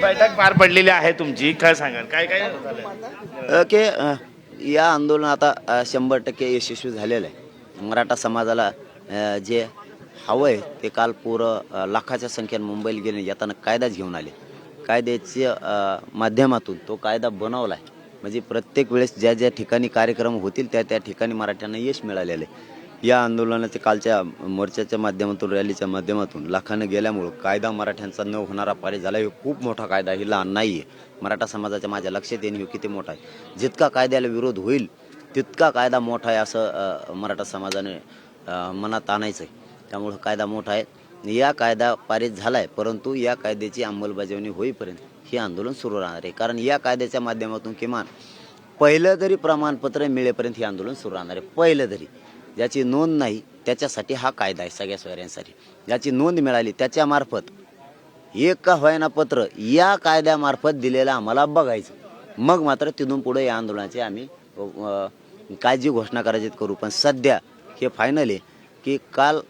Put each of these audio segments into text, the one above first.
बैठक पार पडलेली आहे तुमची. काय सांगाल? काय काय ओके या आंदोलन आता शंभर टक्के यशस्वी झालेलं आहे. मराठा समाजाला जे हवं आहे ते काल पूर लाखाच्या संख्येने मुंबईला गेले येताना कायदाच घेऊन आले. कायद्याच्या माध्यमातून तो कायदा बनवला आहे म्हणजे प्रत्येक वेळेस ज्या ज्या ठिकाणी कार्यक्रम होतील त्या त्या ठिकाणी मराठ्यांना यश मिळालेलं आहे. या आंदोलनाच्या कालच्या मोर्चाच्या माध्यमातून रॅलीच्या माध्यमातून लाखानं गेल्यामुळं कायदा मराठ्यांचा न होणारा पारित झाला. हे खूप मोठा कायदा ही लहान नाही आहे मराठा समाजाच्या माझ्या लक्षात येणे हे किती मोठा आहे. जितका कायद्याला विरोध होईल तितका कायदा मोठा आहे असं मराठा समाजाने मनात आणायचं आहे त्यामुळं कायदा मोठा आहे. या कायदा पारित झाला आहे परंतु या कायद्याची अंमलबजावणी होईपर्यंत हे आंदोलन सुरू राहणार आहे. कारण या कायद्याच्या माध्यमातून किमान पहिलं तरी प्रमाणपत्र मिळेपर्यंत हे आंदोलन सुरू राहणार आहे. पहिलं तरी ज्याची नोंद नाही त्याच्यासाठी हा कायदा आहे सगळ्या सोयऱ्यांसाठी. ज्याची नोंद मिळाली त्याच्यामार्फत एक का होईना पत्र या कायद्यामार्फत दिलेलं आम्हाला बघायचं. मग मात्र तिथून पुढे या आंदोलनाची आम्ही काळजी काय जी घोषणा करायची करू. पण सध्या हे फायनल आहे की काल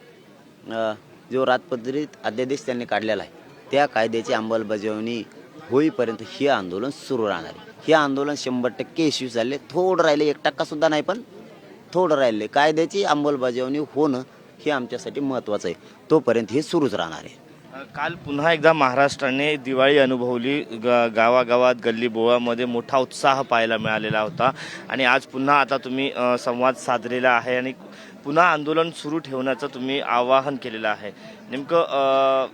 जो राजपत्रित अध्यादेश त्यांनी काढलेला आहे त्या कायद्याची अंमलबजावणी होईपर्यंत हे आंदोलन सुरू राहणार आहे. हे आंदोलन शंभर टक्के यशस्वी झाले. थोडं राहिले एक टक्का सुद्धा नाही पण थोडं राहिले. कायद्याची अंमलबजावणी होणं हे आमच्यासाठी महत्त्वाचं आहे. तोपर्यंत हे सुरूच राहणार आहे. काल पुन्हा एकदा महाराष्ट्राने दिवाळी अनुभवली. ग गावागावात गल्ली बोळामध्ये मोठा उत्साह पाहायला मिळालेला होता. आणि आज पुन्हा आता तुम्ही संवाद साधलेला आहे आणि पुन्हा आंदोलन सुरू ठेवण्याचं तुम्ही आवाहन केलेलं आहे. नेमकं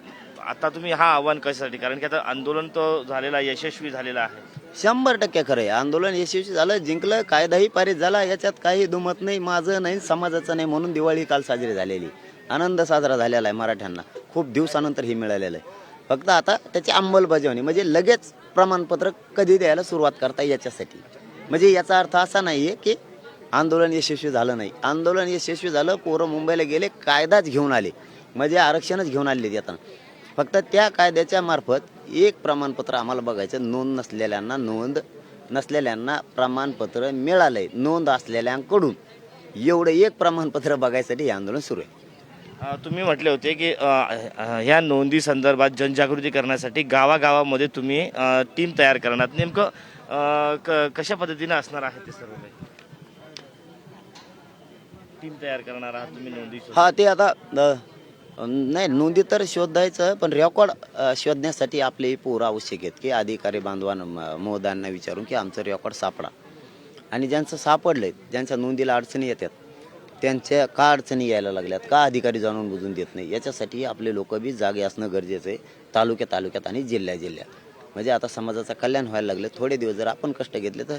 आता तुम्ही हा आव्हान कशासाठी? कारण की आता आंदोलन तर झालेला यशस्वी झालेलं आहे. शंभर टक्के खरं आहे. आंदोलन यशस्वी झालं जिंकलं कायदाही पारित झाला याच्यात काही दुमत नाही माझं नाही समाजाचं नाही म्हणून दिवाळी काल साजरी झालेली. आनंद साजरा झालेला आहे मराठ्यांना. खूप दिवसानंतर हे मिळालेलं आहे. फक्त आता त्याची अंमलबजावणी म्हणजे लगेच प्रमाणपत्र कधी द्यायला सुरुवात करता याच्यासाठी. म्हणजे याचा अर्थ असा नाही आहे की आंदोलन यशस्वी झालं नाही. आंदोलन यशस्वी झालं पोरं मुंबईला गेले कायदाच घेऊन आले. म्हणजे आरक्षणच घेऊन आले येताना फक्त त्या कायद्याच्या मार्फत एक प्रमाणपत्र आम्हाला बघायचं नोंद नसलेल्यांना नोंद नसलेल्यांना प्रमाणपत्र मिळालंय नोंद असलेल्यांकडून. एवढं एक प्रमाणपत्र बघायसाठी हे आंदोलन सुरू आहे. अ, तुम्ही म्हटले होते की अ, अ, ह्या नोंदी संदर्भात जनजागृती करण्यासाठी गावागावामध्ये तुम्ही अ, टीम तयार करणार. नेमकं अ, क- कशा पद्धतीने असणार आहे ते सर्व काही? टीम तयार करणार आहात तुम्ही नोंदी हा ते आता अ, नाही नोंदी तर शोधायचं पण रेकॉर्ड शोधण्यासाठी आपले पूर आवश्यक आहेत की अधिकारी बांधवांना म- महोदयांना विचारून की आमचं रेकॉर्ड सापडा. आणि ज्यांचं सापडलंय ज्यांच्या नोंदीला अडचणी येतात त्यांच्या का अडचणी यायला लागल्यात का अधिकारी जाणून बुजून देत नाही याच्यासाठी आपले लोक बी जागे असणं गरजेचं आहे तालुक्या तालुक्यात आणि जिल्ह्या जिल्ह्यात. म्हणजे आता समाजाचं कल्याण व्हायला लागलं थोडे दिवस जर आपण कष्ट घेतले तर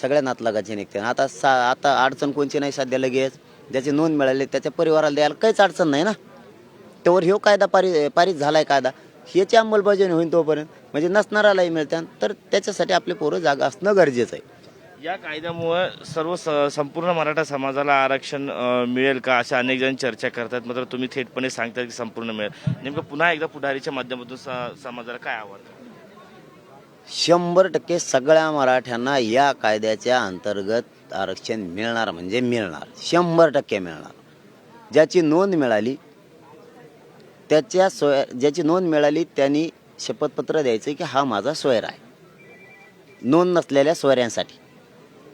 सगळ्या नातलागाचे निघते. आता सा आता अडचण कोणची नाही सध्या लगेच. ज्याची नोंद मिळाली त्याच्या परिवाराला द्यायला काहीच अडचण नाही ना. त्यावर ह्यो कायदा पारि पारित झालाय कायदा. ह्याची अंमलबजावणी होईल तोपर्यंत. म्हणजे नसणारालाही मिळते तर त्याच्यासाठी आपले पोरं जागा असणं गरजेचं आहे. या कायद्यामुळे सर्व स- संपूर्ण मराठा समाजाला आरक्षण मिळेल का? अशा अनेक जण चर्चा करतात. मात्र तुम्ही थेटपणे सांगता की संपूर्ण मिळेल. नेमकं पुन्हा एकदा पुढारीच्या माध्यमातून समाजाला काय आव्हान शंभर टक्के सगळ्या मराठ्यांना या कायद्याच्या अंतर्गत आरक्षण मिळणार म्हणजे मिळणार. शंभर टक्के मिळणार. ज्याची नोंद मिळाली त्याच्या सोय ज्याची नोंद मिळाली त्यांनी शपथपत्र द्यायचं की हा माझा सोयर आहे. नोंद नसलेल्या सोयऱ्यांसाठी.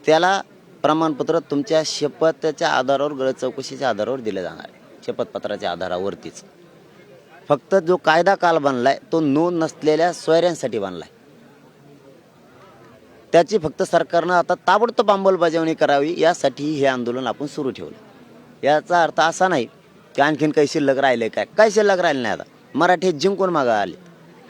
त्याला प्रमाणपत्र तुमच्या शपथच्या आधारावर गळ चौकशीच्या आधारावर दिलं जाणार आहे. शपथपत्राच्या आधारावरतीच. फक्त जो कायदा काल बनलाय तो नोंद नसलेल्या सोयऱ्यांसाठी बनलाय. त्याची फक्त सरकारनं आता ताबडतोब अंमलबजावणी करावी यासाठी हे आंदोलन आपण सुरू ठेवलं. याचा अर्थ असा नाही की आणखीन काही शिल्लक राहिले काय? काय शिल्लक राहिले नाही आता? मराठी जिंकून मागं आले.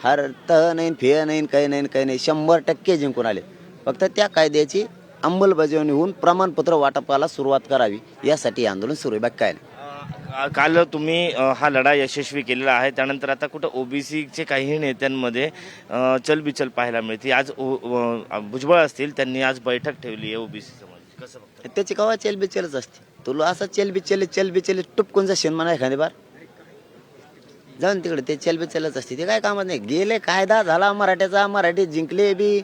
हर त नाही फे नाही काही नाही काही नाही शंभर टक्के जिंकून आले. फक्त त्या कायद्याची अंमलबजावणी होऊन प्रमाणपत्र वाटपाला सुरुवात करावी यासाठी आंदोलन सुरू आहे. बाकी काय नाही. काल तुम्ही हा लढा यशस्वी केलेला आहे. त्यानंतर आता कुठं ओबीसीचे काही नेत्यांमध्ये चलबिचल पाहायला मिळते. आज भुजबळ असतील त्यांनी आज बैठक ठेवली आहे ओबीसी समाज कसं त्याची कवा चलबिचलच असते? तुला असं चलबिचल चलबिचल टुपकून जाशील म्हणा एखादी बार. जाऊन तिकडे ते चलबिचलच असते ते काय कामात नाही. गेले कायदा झाला मराठ्याचा मराठी जिंकले बी.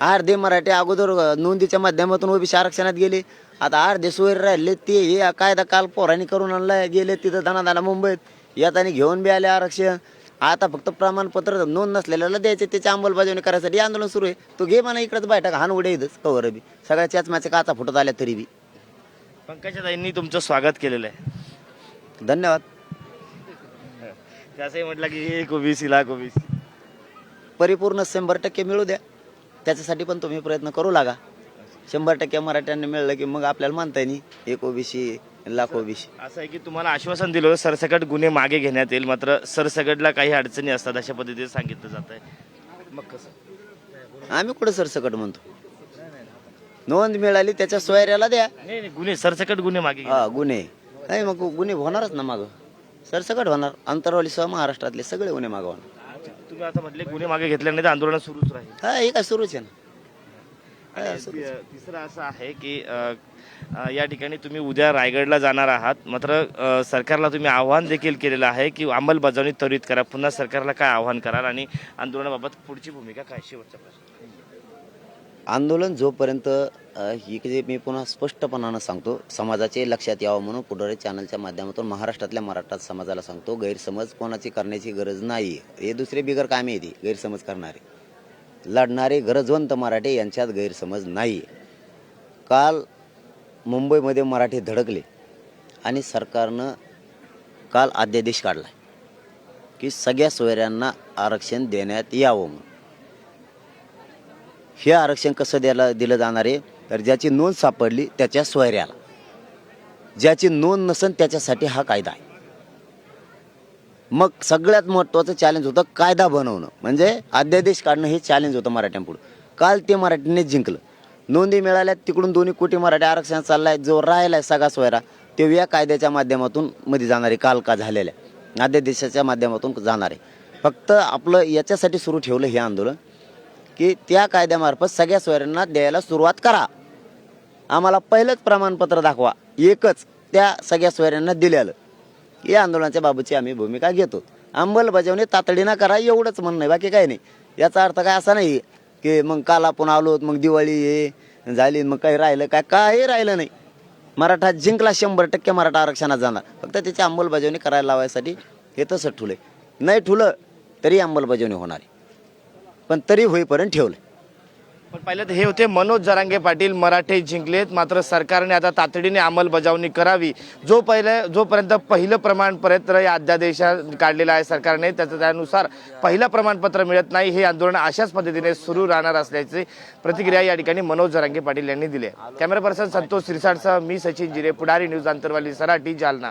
अर्धे मराठी अगोदर नोंदीच्या माध्यमातून ओबीसी आरक्षणात गेले. आता अर्धे सोयरे राहिले ते हे कायदा काल पोरांनी करून आणलाय गेले तिथं दाना दाना मुंबईत. येताना घेऊन बी आले आरक्षण. आता फक्त प्रमाणपत्र नोंद नसलेल्याला द्यायचे त्याची अंमलबजावणी करायसाठी आंदोलन सुरू आहे. तो घे म्हणा इकडंच बैठक हान उडे इथंच कवर बी. सगळ्या माझ्या काचा फुटत आल्या तरी बी. पंकजाताईंनी तुमचं स्वागत केलेलं आहे. धन्यवाद. ते असंही म्हटलं की एक ओबीसी लाख ओबीसी. परिपूर्ण शंभर टक्के मिळू द्या. त्याच्यासाठी पण तुम्ही प्रयत्न करू लागा. शंभर टक्के मराठ्यांनी मिळलं की मग आपल्याला मानता येईल एक ओबीसी लाख ओबीसी. असं आहे की तुम्हाला आश्वासन दिलं होतं सरसकट गुन्हे मागे घेण्यात येईल मात्र सरसकटला काही अडचणी असतात अशा पद्धतीने सांगितलं जात आहे मग कसं? आम्ही कुठं सरसकट म्हणतो? नोंद मिळाली त्याच्या सोयऱ्याला द्या. नाही नाही गुन्हे सरसकट गुन्हे मागे. हा गुन्हे. नाही मग गुन्हे होणारच ना मागं. सरसकट होणार. अंतरवाली सह महाराष्ट्रातले सगळे गुन्हे मागं होणार. तुम्ही आता म्हटले गुन्हे मागे घेतले नाही तर आंदोलन सुरूच राहील. हा हे काय सुरूच आहे ना? आणि ति- तिसरं असं आहे की अ, अ, या ठिकाणी तुम्ही उद्या रायगडला जाणार आहात. मात्र अ, सरकारला तुम्ही आव्हान देखील केलेलं आहे की अंमलबजावणी त्वरित करा. पुन्हा सरकारला काय आव्हान कराल आणि आंदोलनाबाबत पुढची भूमिका काय शेवटचा प्रश्न आंदोलन जोपर्यंत ही जे मी पुन्हा स्पष्टपणानं सांगतो समाजाचे लक्षात यावं म्हणून पुढारी चॅनलच्या माध्यमातून महाराष्ट्रातल्या मराठा समाजाला सांगतो गैरसमज कोणाची करण्याची गरज नाही. हे दुसरे बिगर कामे येते गैरसमज करणारे. लढणारे गरजवंत मराठे यांच्यात गैरसमज नाही. काल मुंबईमध्ये मराठे धडकले आणि सरकारनं काल अध्यादेश काढला की सगळ्या सोयऱ्यांना आरक्षण देण्यात यावं म्हणून. हे आरक्षण कसं द्यायला दिलं जाणार आहे? तर ज्याची नोंद सापडली त्याच्या स्वैर्याला ज्याची नोंद नसेल त्याच्यासाठी हा कायदा आहे. मग सगळ्यात महत्त्वाचं चॅलेंज होतं कायदा बनवणं. म्हणजे अध्यादेश काढणं हे चॅलेंज होतं मराठ्यांपुढं. काल ते मराठीने जिंकलं. नोंदी मिळाल्या तिकडून दोन्ही कोटी मराठी आरक्षण चाललाय जो राहिलाय सगळा सोयरा तो या कायद्याच्या माध्यमातून मध्ये जाणार आहे काल का झालेल्या. अध्यादेशाच्या माध्यमातून जाणार आहे. फक्त आपलं याच्यासाठी सुरू ठेवलं हे आंदोलन. की त्या कायद्यामार्फत सगळ्या सोयऱ्यांना द्यायला सुरुवात करा. आम्हाला पहिलंच प्रमाणपत्र दाखवा. एकच त्या सगळ्या सोयऱ्यांना दिल्यालं या आंदोलनाच्या बाबतची आम्ही भूमिका घेतो. अंमलबजावणी तातडीनं करा एवढंच म्हणणं आहे. बाकी काही नाही. याचा अर्थ काय असा नाही की मग काल आपण आलो मग दिवाळी हे झाली मग काही राहिलं काय? काही राहिलं नाही. मराठा जिंकला शंभर टक्के मराठा आरक्षणात जाणार. फक्त त्याची अंमलबजावणी करायला लावायसाठी हे तसं ठुले नाही ठुलं तरी अंमलबजावणी होणार आहे. पण तरी होईपर्यंत ठेवलं. पण पहिलं तर हे होते मनोज जरांगे पाटील मराठे जिंकलेत मात्र सरकारने आता तातडीने अंमलबजावणी करावी. जो पहिले जोपर्यंत पहिलं प्रमाणपत्र या अध्यादेशात काढलेलं आहे सरकारने त्याचं त्यानुसार पहिलं प्रमाणपत्र मिळत नाही हे आंदोलन अशाच पद्धतीने सुरू राहणार असल्याची प्रतिक्रिया या ठिकाणी मनोज जरांगे पाटील यांनी दिली आहे. कॅमेरा पर्सन संतोष सिरसाडसह मी सचिन जिरे पुढारी न्यूज आंतरवाली सराटी जालना.